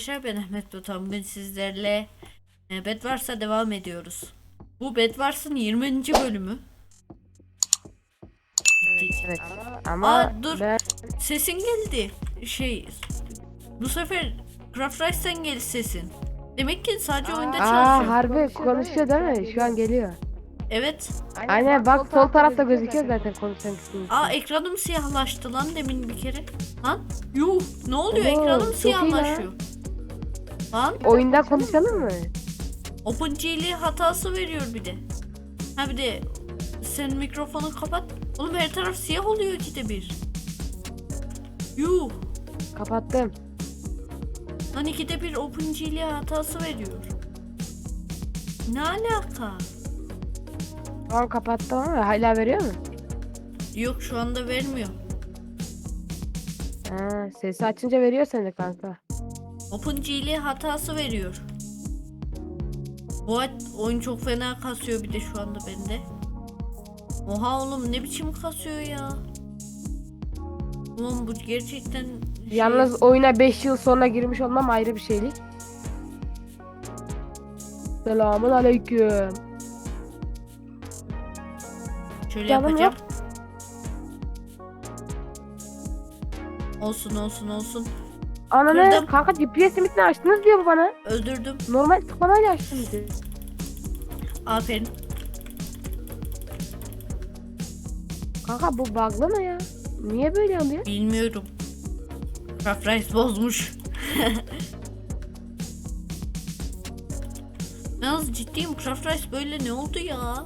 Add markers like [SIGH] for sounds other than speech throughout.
arkadaşlar ben Ahmet Tutan. Bugün sizlerle e, Bedwars'a devam ediyoruz. Bu Bedwars'ın 20. bölümü. Evet. Ama Aa, dur. ben Sesin geldi. Şey bu sefer Craft Rice'den geldi sesin. Demek ki sadece oyunda Aa çalışıyor. harbi konuşuyor değil mi? Şu an geliyor. Evet. Aynen bak sol tarafta gözüküyor zaten konuşan kısmı. Aa ekranım siyahlaştı lan demin bir kere. Lan yuh ne oluyor Oo, ekranım siyahlaşıyor. Lan Oyunda konuşalım mı? OpenGL hatası veriyor bir de. Ha bir de sen mikrofonu kapat. Oğlum her taraf siyah oluyor ikide bir. Yuh. Kapattım. Lan ikide bir OpenGL hatası veriyor. Ne alaka? Tamam kapattım ama hala veriyor mu? Yok şu anda vermiyor. Ha, sesi açınca veriyor seni kanka. OpenGL hatası veriyor. Bu oyun çok fena kasıyor bir de şu anda bende. Oha oğlum ne biçim kasıyor ya. Oğlum bu gerçekten şey- Yalnız oyuna 5 yıl sonra girmiş olmam ayrı bir şeylik. Selamun aleyküm. şöyle Canım yapacağım. Olsun olsun olsun. Ananı Kırdım. kanka GPS limitini açtınız diyor bu bana. Öldürdüm. Normal tıklamayla açtım diyor. Aferin. Kanka bu bug'lı mı ya? Niye böyle oluyor? Bilmiyorum. Rice bozmuş. [LAUGHS] Yalnız ciddiyim Craft Rice böyle ne oldu ya?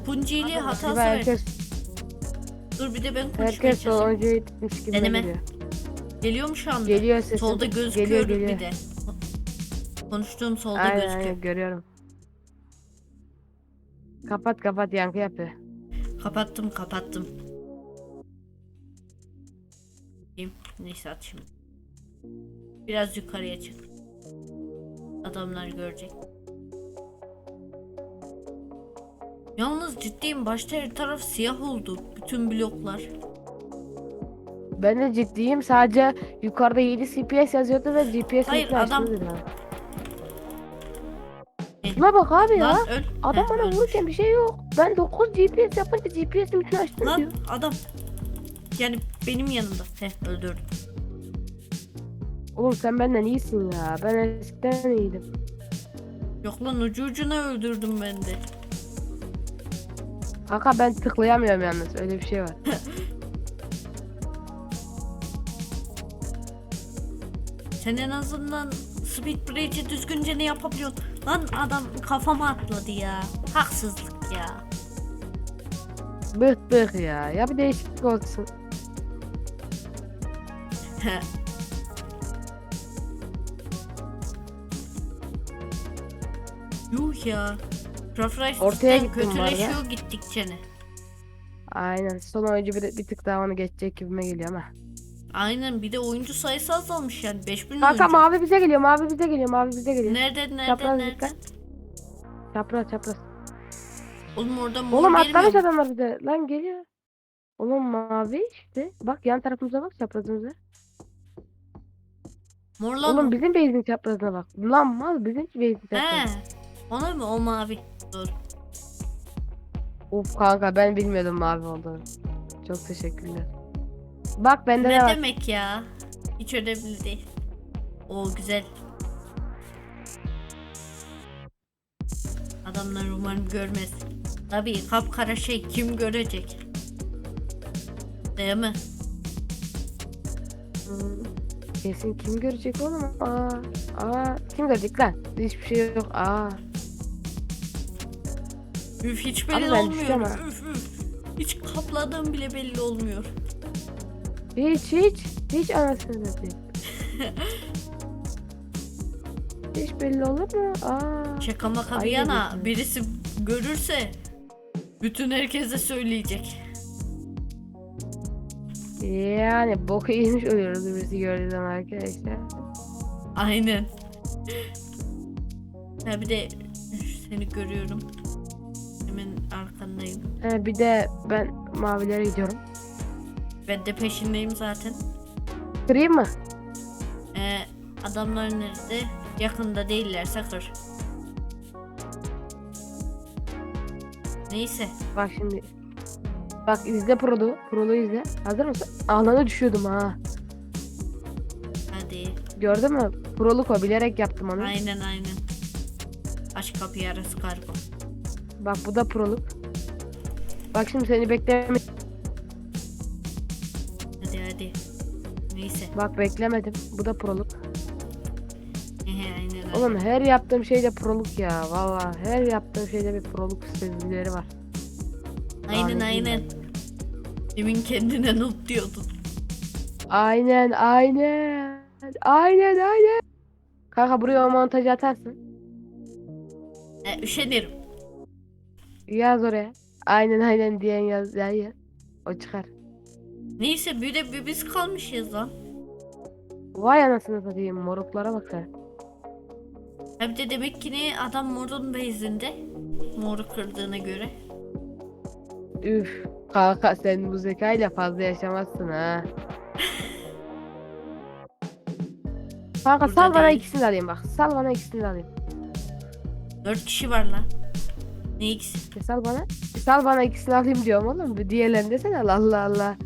OpenGL hatası ver. herkes, Dur bir de ben konuşmaya herkes çalışayım. oyuncuyu tutmuş gibi Deneme. geliyor. Geliyor mu şu anda? Geliyor sesim. Solda gözüküyor Geliyor, geliyor. bir de. Konuştuğum solda Aynen, gözüküyor. aynen görüyorum. Kapat kapat yankı yapıyor. Kapattım kapattım. Neyse at şimdi. Biraz yukarıya çık. Adamlar görecek. Yalnız ciddiyim başta her taraf siyah oldu. Bütün bloklar. Ben de ciddiyim sadece yukarıda 7 CPS yazıyordu ve GPS Hayır, adam-. Şuna bak abi ya. Lan öl. Adam bana vururken bir şey yok. Ben 9 GPS yapınca GPS limitini açtım Lan diyor. adam. Yani benim yanımda. Heh öldürdüm. Oğlum sen benden iyisin ya. Ben eskiden iyiydim. Yok lan ucu ucuna öldürdüm ben de. Kanka ben tıklayamıyorum yalnız öyle bir şey var. [LAUGHS] Sen en azından Speed Bridge'i düzgünce ne yapabiliyorsun? Lan adam kafama atladı ya. Haksızlık ya. Bıktık ya. Ya bir değişiklik olsun. Yuh ya. Rafraş Ortaya gittim kötüleşiyor gittikçe ne. Aynen. Son oyuncu bir, bir tık daha onu geçecek gibime geliyor ama. Aynen bir de oyuncu sayısı azalmış yani 5000 Kanka oyuncu. mavi bize geliyor. Mavi bize geliyor. Mavi bize geliyor. Nerede nerede Çapraz nerede? dikkat. Çapraz çapraz. Oğlum orada mor Oğlum atlamış adamlar bir de. Lan geliyor. Oğlum mavi işte. Bak yan tarafımıza bak çaprazımıza. Mor lan Oğlum o. bizim base'in çaprazına bak. Lan mal bizim base'in He. çaprazına. Ona mı o mavi? Dur. Of kanka ben bilmiyordum mavi olduğunu. Çok teşekkürler. Bak bende de Ne var. demek ya? Hiç önemli değil. O güzel. Adamlar umarım görmez. Tabii kapkara şey kim görecek? Değil mi? Hmm, Kesin kim görecek oğlum? Aa, aa, kim görecek lan? Hiçbir şey yok. Aa, Üf hiç belli ben olmuyor. Üf üf. Hiç kapladığım bile belli olmuyor. Hiç hiç hiç anasını satayım. [LAUGHS] hiç belli olur mu? Aa, Şaka maka bir Ay, yana evet. birisi görürse bütün herkese söyleyecek. yani boku yemiş oluyoruz birisi gördüğü zaman arkadaşlar. Aynen. Ha bir de seni görüyorum. Hemen arkandayım. Ha, bir de ben mavilere gidiyorum. Ben de peşindeyim zaten. Kırayım mı? Adamlar nerede? Yakında değillerse kır. Neyse. Bak şimdi. Bak izle Prolu. Prolu izle. Hazır mısın? Ağlana düşüyordum ha. Hadi. Gördün mü? Proluk o. Bilerek yaptım onu. Aynen aynen. Aç kapıyı arası kargo. Bak bu da proluk. Bak şimdi seni bekleme. Bak beklemedim. Bu da proluk. Aynen. Oğlum her yaptığım şeyde proluk ya. Valla her yaptığım şeyde bir proluk sezgileri var. Aynen Lanet aynen. Demin kendine noob diyordun. Aynen aynen. Aynen aynen. Kanka buraya o montajı atarsın. E, üşenirim. Yaz oraya. Aynen aynen diyen yaz. yaz, yaz. O çıkar. Neyse bir de bir biz kalmışız lan. Vay anasını satayım moruklara bak sen. Hem de demek ki ne adam morun bezinde. Moru kırdığına göre. Üf. Kanka sen bu zekayla fazla yaşamazsın ha. [LAUGHS] Kanka Burada sal bana değil. ikisini de alayım bak. Sal bana ikisini de alayım. Dört kişi var lan. Ne ikisi? E, sal bana. E, sal bana ikisini alayım diyorum oğlum. Bir diğerlerini desene Allah Allah Allah.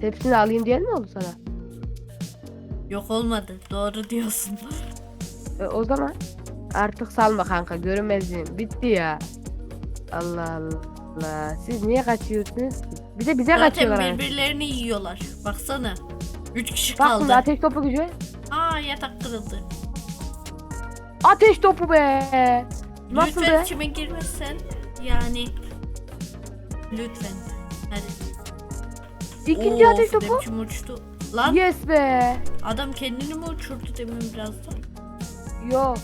Hepsini alayım diyen mi oldu sana? Yok olmadı. Doğru diyorsun. E, o zaman artık salma kanka görünmezliğin. Bitti ya. Allah Allah. Siz niye kaçıyorsunuz ki? Bir de bize Zaten kaçıyorlar. yani. birbirlerini yiyorlar. Baksana. Üç kişi Bak şimdi kaldı. ateş topu gücü. Aa yatak kırıldı. Ateş topu be. Nasıl Lütfen be? içime girmezsen. Yani. Lütfen. Hadi. İkinci ateş topu. uçtu. Lan Yes be. adam kendini mi uçurdu demin birazdan? Yo.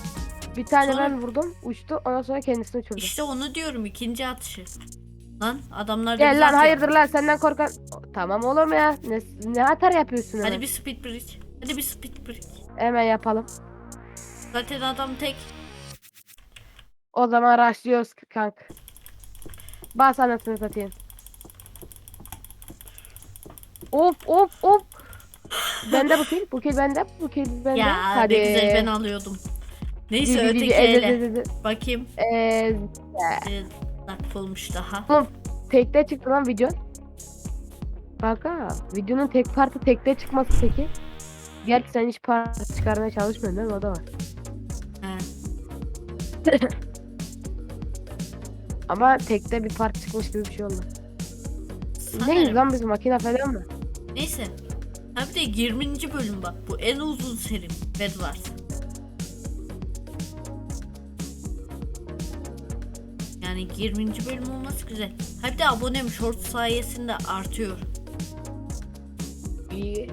Bir tane Sonra- ben vurdum. Uçtu. Ondan sonra kendisini uçurdu. İşte onu diyorum ikinci atışı. Lan adamlar da Gel bizi lan atıyor. hayırdır lan senden korkan. Tamam oğlum ya. Ne, ne atar yapıyorsun hemen. Hadi bir speed bridge. Hadi bir speed bridge. Hemen yapalım. Zaten adam tek. O zaman rushlıyoruz kank. Bas anasını satayım. Of of of. Bende bu kill. Bu kill bende. Bu kill bende. Ya Hadi. ne güzel ben alıyordum. Neyse Di- di- di- öteki di- ele. Bakayım. Ee, dakika olmuş daha. Tekte çıktı lan video. Kanka videonun tek partı tekte çıkması peki. Gerçi sen hiç part çıkarmaya çalışmıyorsun değil mi? O da var. He. [LAUGHS] Ama tekte bir part çıkmış gibi bir şey oldu. Neyiz Sanırım. lan biz makine falan mı? Neyse. Bir de 20. bölüm bak. Bu en uzun serim. Bedwars. Yani 20. bölüm olması güzel. Ha bir de abonem short sayesinde artıyor. İyi.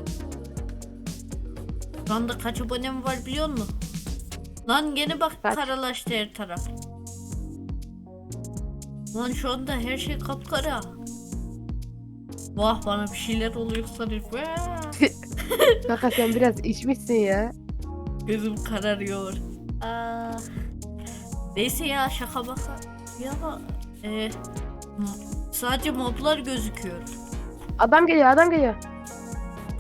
Şu anda kaç abonem var biliyor musun? Lan gene bak Kaç? karalaştı her taraf. Lan şu anda her şey kapkara. Vah bana bir şeyler oluyor sanırım. Vah! Kanka sen biraz içmişsin ya. Gözüm kararıyor. Aa. Neyse ya şaka baka. Ya e, sadece moblar gözüküyor. Adam geliyor adam geliyor.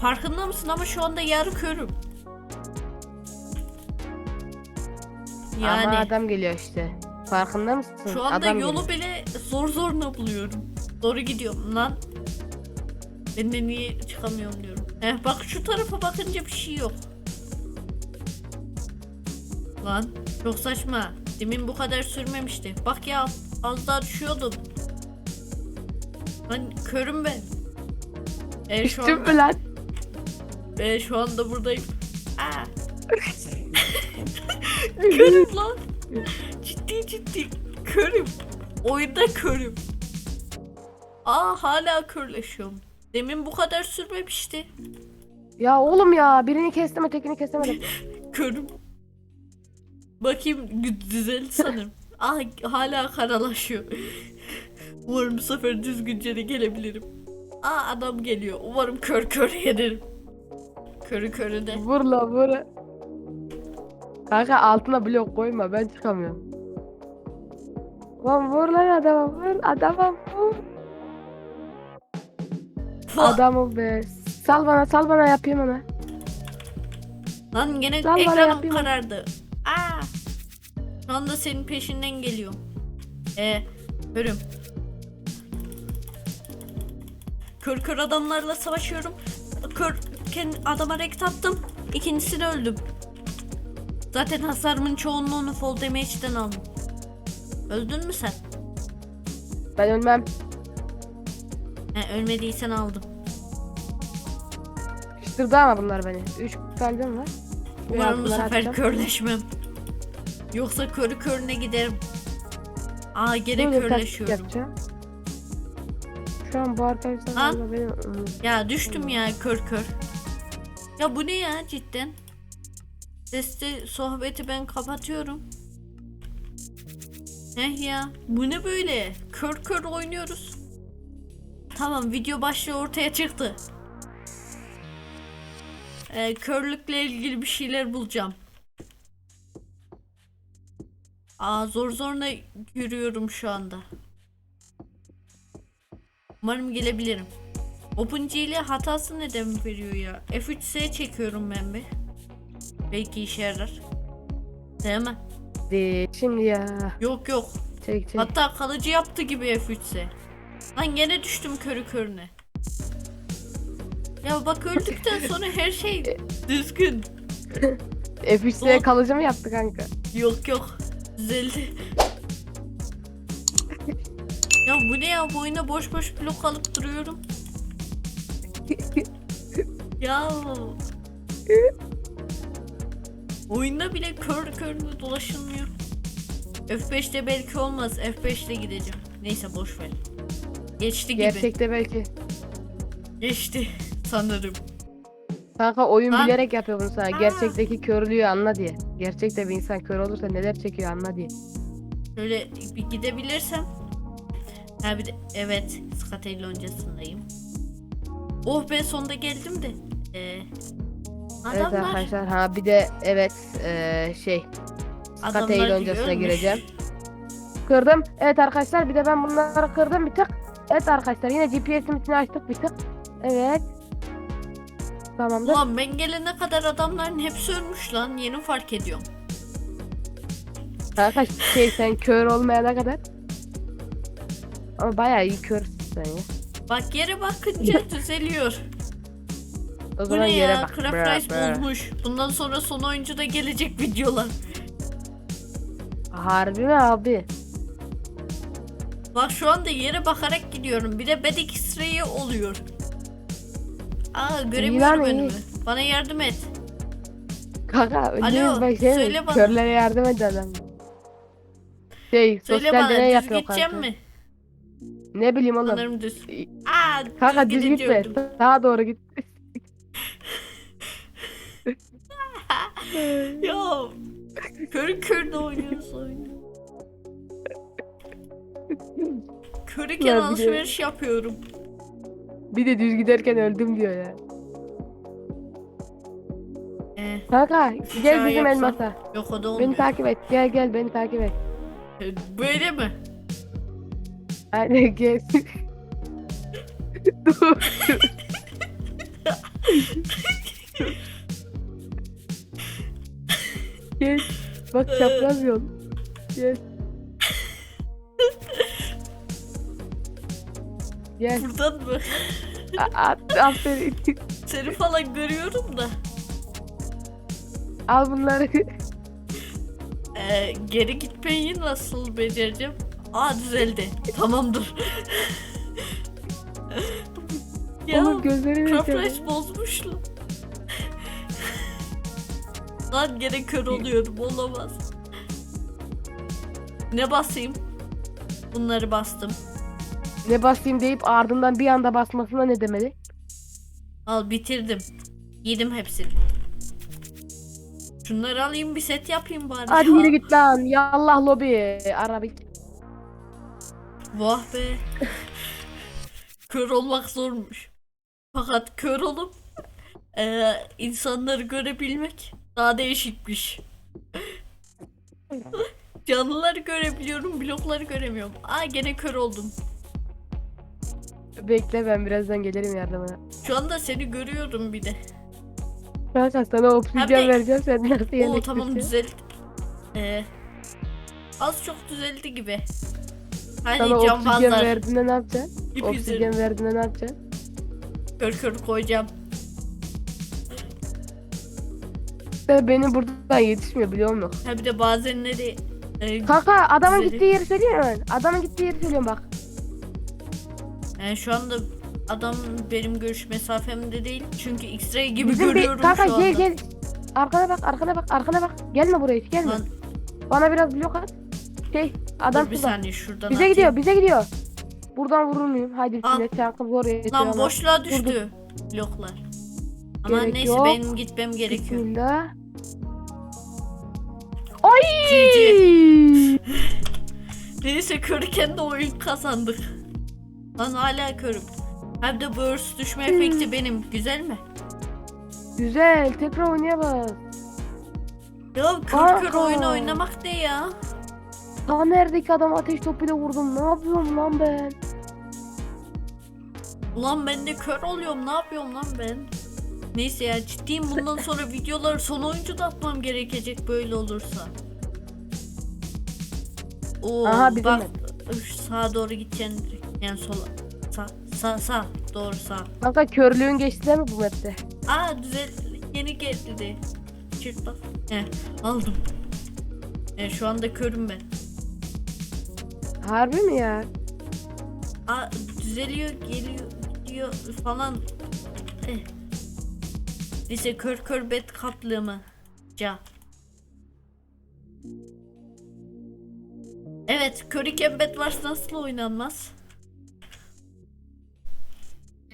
Farkında mısın ama şu anda yarı körüm. Yani Ama adam geliyor işte. Farkında mısın? şu anda adam yolu geliyor. bile zor zor ne buluyorum. Doğru gidiyorum lan. Ben de niye çıkamıyorum diyorum. Eh bak şu tarafa bakınca bir şey yok. Lan çok saçma. Demin bu kadar sürmemişti. Bak ya az daha düşüyordum. Lan körüm ben. E, şu, Düştün anda, mü lan? e, şu anda buradayım. Aa. [LAUGHS] körüm lan. Ciddi ciddi körüm. Oyunda körüm. Aa hala körleşiyorum. Demin bu kadar sürmemişti. Ya oğlum ya birini kestim ötekini kesemedim. [LAUGHS] Körüm. Bakayım düzeldi sanırım. [LAUGHS] ah hala karalaşıyor. [LAUGHS] Umarım bu sefer düzgünce de gelebilirim. Aa adam geliyor. Umarım kör kör yenerim. Körü körü de. vur la vur. Kanka altına blok koyma ben çıkamıyorum. Lan vur lan adama vur adama vur. Fuh! Adamı be. Sal bana sal bana yapayım onu. Lan gene Lan bana ekranım yapayım. karardı. Aa. Şu anda senin peşinden geliyorum. E, körüm. Kör kör adamlarla savaşıyorum. Kör kendi adama rekt attım. İkincisini öldüm. Zaten hasarımın çoğunluğunu fall damage'den aldım. Öldün mü sen? Ben ölmem. He, ölmediysen aldım. Sıkıştırdı ama bunlar beni. 3 kalbim var. Umarım bu sefer atacağım. körleşmem. Yoksa körü körüne giderim. Aa gene Böyle körleşiyorum. Şu an bu arkadaşlar Lan. galiba beni ıı, Ya düştüm ya kör kör. Ya bu ne ya cidden? Sesli sohbeti ben kapatıyorum. Heh ya bu ne böyle? Kör kör oynuyoruz. Tamam video başlığı ortaya çıktı. Ee, körlükle ilgili bir şeyler bulacağım. Aa zor zorla yürüyorum şu anda. Umarım gelebilirim. OpenG ile hatası neden veriyor ya? F3S çekiyorum ben bir. Belki işe yarar. Değil mi? Değil şimdi ya. Yok yok. Çek çek. Hatta kalıcı yaptı gibi F3S. Lan gene düştüm körü körüne. Ya bak öldükten [LAUGHS] sonra her şey düzgün. [LAUGHS] F3'ye Dur. kalıcı mı yaptı kanka? Yok yok. Düzeldi. ya bu ne ya? Bu oyuna boş boş blok alıp duruyorum. [LAUGHS] ya. Oyunda bile kör körüne dolaşılmıyor. F5'te belki olmaz. F5'te gideceğim. Neyse boş ver. Geçti gibi. Gerçekte belki. Geçti sanırım. Kanka oyun Lan. bilerek yapıyor bunu sana. Gerçekteki körlüğü anla diye. Gerçekte bir insan kör olursa neler çekiyor anla diye. Şöyle bir gidebilirsem. Ha bir de evet Skatel loncasındayım. Oh be sonunda geldim de. Ee, Evet adamlar arkadaşlar ha bir de evet eee şey loncasına ölmüş. gireceğim. Kırdım. Evet arkadaşlar bir de ben bunları kırdım bir tık. Evet arkadaşlar yine GPS'in içine açtık bir tık. Evet. Tamamdır. Ulan ben gelene kadar adamların hepsi ölmüş lan yeni fark ediyorum. Kanka şey sen kör olmayana kadar. Ama bayağı iyi körsün sen ya. Bak yere bakınca [LAUGHS] düzeliyor. O Bu zaman ne yere ya? bak. Craft Rice bra. bozmuş. Bundan sonra son oyuncuda gelecek videolar. Harbi mi abi? Bak şu anda yere bakarak gidiyorum. Bir de Bad X-Ray'i oluyor. Aa göremiyorum iyi. önümü. Bana yardım et. Kanka önce Alo, bak şey söyle bana. Körlere yardım et adam. Şey Söyle sosyal bana deney düz yapıyor gideceğim kanka. mi? Ne bileyim oğlum. Sanırım düz. Aa Kanka düz gitme. öldüm. Sağa doğru git. [LAUGHS] Ya körü körüne oynuyoruz oyunu. Körüken Ya bir de- alışveriş yapıyorum. Bir de düz giderken öldüm diyor ya. Eh, Kanka gel bizim yapsam. elmasa. yok o da Beni olmuyor. takip et. Gel gel beni takip et. E, Böyle mi? Hadi gel. [LAUGHS] Dur. gel. Bak çapraz yol. Gel. [LAUGHS] Gel. Buradan mı? A- aferin. [LAUGHS] Seni falan görüyorum da. Al bunları. Ee, geri gitmeyi nasıl becereceğim? Aa düzeldi. Tamamdır. [LAUGHS] ya Oğlum gözlerini açalım. Rice bozmuş lan. Lan gene kör oluyorum olamaz. Ne basayım? Bunları bastım. Ne basayım deyip ardından bir anda basmasına ne demeli? Al bitirdim. Yedim hepsini. Şunları alayım bir set yapayım bari. Hadi yürü git lan. Yallah lobi. Arabik. Vah be. kör olmak zormuş. Fakat kör olup eee, insanları görebilmek daha değişikmiş. [LAUGHS] Canlıları görebiliyorum, blokları göremiyorum. Aa gene kör oldum. Bekle ben birazdan gelirim yardımına. Şu anda seni görüyorum bir de. Kanka sana Hem de- vereceğim sen nasıl yemek Oo tamam istiyorsun? düzeldi. Ee, az çok düzeldi gibi. Hani Sana cambazlar verdiğinde ne yapacaksın? ip üzerine verdiğinde ne yapacaksın? kör kör koyacağım. Sen beni buradan yetişmiyor biliyor musun? Ha bir de bazenleri e, Kanka adamın gittiği yeri söylüyorum ben. Adamın gittiği yeri söylüyorum bak. Yani şu anda adam benim görüş mesafemde değil. Çünkü X-ray gibi Bizim bir- görüyorum kanka şu anda. gel gel. Arkana bak arkana bak arkana bak. Gelme buraya hiç gelme. Lan Bana biraz blok at. Şey adam dur bir şurada. saniye şuradan Bize atayım. gidiyor bize gidiyor. Buradan vurur muyum? Hadi Al. çankım zor yetiyor Lan ama. boşluğa düştü bloklar. Ama Gerek neyse yok. benim gitmem gerekiyor. Bismillah. Ay! [LAUGHS] Neyse körüken de oyun kazandık. Lan hala körüm. Hem de burst düşme efekti benim. Güzel mi? Güzel tekrar oynayalım. Ya kör kör oyun oynamak ne ya? Ta neredeki adam ateş topuyla vurdum. Ne yapıyorum lan ben? Ulan ben de kör oluyorum. Ne yapıyorum lan ben? Neyse ya ciddiyim bundan [LAUGHS] sonra videoları son oyuncu da atmam gerekecek böyle olursa. Oo Aha, bak üf, sağa doğru gideceksin. Yani sola. Sağ sağ sağ doğru sağ. Kanka körlüğün geçti değil mi bu mapte? Aa düzel yeni geldi de. Çift bak. He aldım. E, şu anda körüm ben. Harbi mi ya? Aa düzeliyor geliyor gidiyor falan. Eh. Neyse kör kör bet kaplığımı. Ca. Evet kör iken bet varsa nasıl oynanmaz?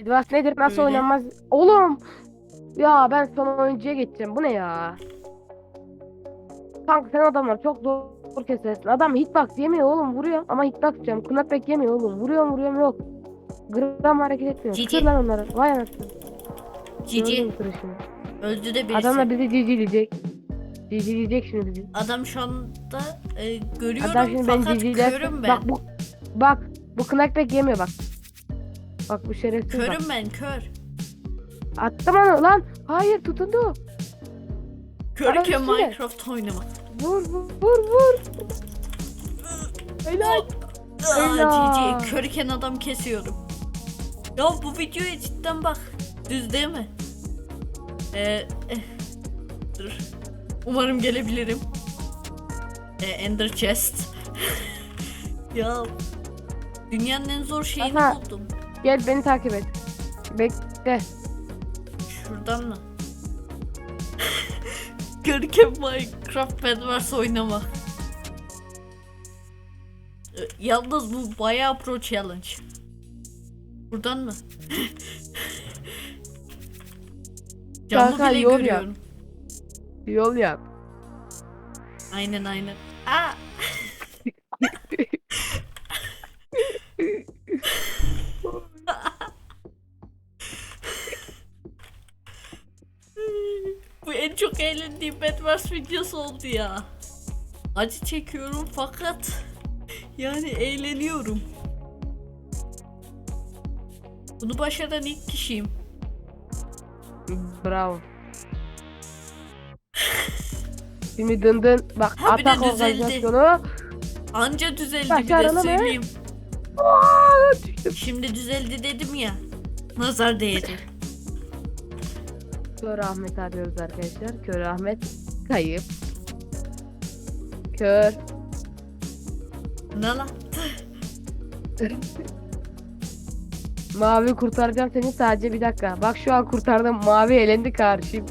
Advance nedir? Nasıl Öyle. oynanmaz? Oğlum! Ya ben son oyuncuya geçeceğim. Bu ne ya? Kanka sen adamlar çok zor kesersin. Adam hitbox yemiyor oğlum vuruyor ama hitbox diyorum. Knockback yemiyor oğlum. Vuruyorum vuruyorum yok. Gram hareket etmiyor. Cici. Kır lan onları. Vay anasını. Cici öldü de birisi. Adam da bizi cici diyecek. Cici diyecek şimdi bizi. Adam şu anda e, görüyorum Adam şimdi ben fakat ciciler. körüm ben. Bak bu bak bu knockback yemiyor bak. Bak bu şerefsiz bak. Körüm ben kör. Attım onu lan. Hayır tutundu. Üstünde. Minecraft oynamak. Vur vur vur vur. Helal. Aa. GG. Körüken adam kesiyorum. Ya bu videoya cidden bak. Düz değil mi? Ee, eh, dur. Umarım gelebilirim. Ee, Ender Chest. [LAUGHS] ya dünyanın en zor şeyini Aha. buldum. Gel beni takip et. Bekle. Şuradan mı? [LAUGHS] Körüken Minecraft Bed varsa oynamak. Ee, Yalnız bu bayağı pro challenge. Buradan mı? [LAUGHS] Camı Kanka, bile yol yap. görüyorum. Yol yap. Aynen aynen. Aa! Çok eğlendiğim Bedwars videosu oldu ya. Acı çekiyorum fakat yani eğleniyorum. Bunu başaran ilk kişiyim. Bravo. Şimdi dın dın bak Ha, atak organizasyonu. Anca düzeldi bir de söyleyeyim. Aa. Şimdi düzeldi dedim ya. Nazar değdi. Kör Ahmet arıyoruz arkadaşlar. Kör Ahmet kayıp. Kör. Ne lan? Mavi kurtaracağım seni sadece bir dakika. Bak şu an kurtardım. Mavi elendi karşım.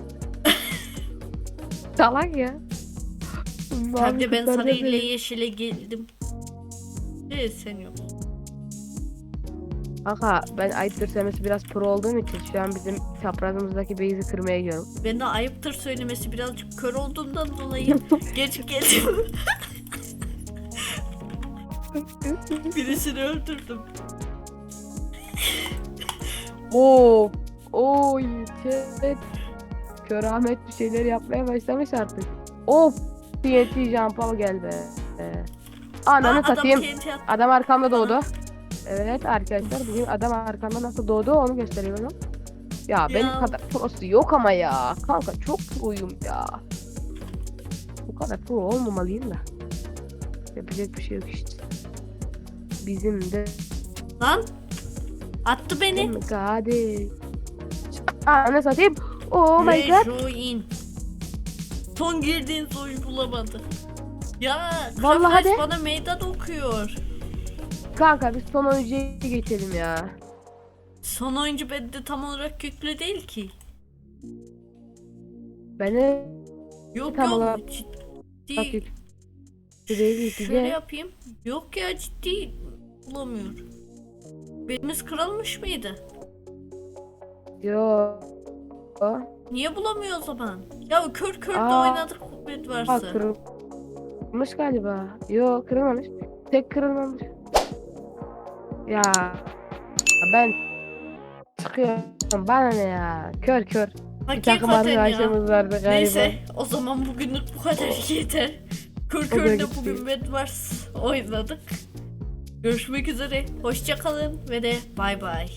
Salak ya. Mavi de ben kurtaracağım sarı ile seni. yeşile geldim. Evet sen yok. Kanka ben ayıptır sevmesi biraz pro olduğum için şu an bizim çaprazımızdaki base'i kırmaya gidiyorum. Ben de ayıptır söylemesi birazcık kör olduğumdan dolayı [LAUGHS] geç geldim. Birisini öldürdüm. Oo, oy, chat. Kör Ahmet bir şeyler yapmaya başlamış artık. Of, TNT jump al gel be. Ee, Ananı Aa, adam satayım. TNT attı. Adam arkamda doğdu. Evet arkadaşlar bugün adam arkamda nasıl doğdu onu gösteriyorum. Ya benim Ya. kadar prosu yok ama ya. Kanka çok proyum ya. Bu kadar pro olmamalıyım da. Yapacak bir şey yok işte. Bizim de Lan attı beni. Hadi. Aa ne satayım? Oh my god. Rejoin. Son girdiğin oyun bulamadı. Ya Vallahi Vallahi de. bana meydan okuyor. Kanka biz son oyuncuya geçelim ya. Son oyuncu bende tam olarak yüklü değil ki. Beni Yok Tam yok olarak ciddi. bak yük- Şuraya Şöyle gideceğiz. yapayım. Yok ya ciddi bulamıyorum. Beliniz kırılmış mıydı? Yo. Niye bulamıyor o zaman? Ya kör kör de Aa. oynadık kuvvet varsa. kırılmış galiba. Yo kırılmamış. Tek kırılmamış. Ya ben çıkıyorum. Bana ne ya? Kör kör. Bir takım Hakikaten ya. arkadaşlarımız vardı galiba. Neyse o zaman bugünlük bu kadar [LAUGHS] yeter. Kör da kör de gitti. bugün Bedwars [LAUGHS] oynadık. Görüşmek üzere. Hoşça kalın ve de bay bay.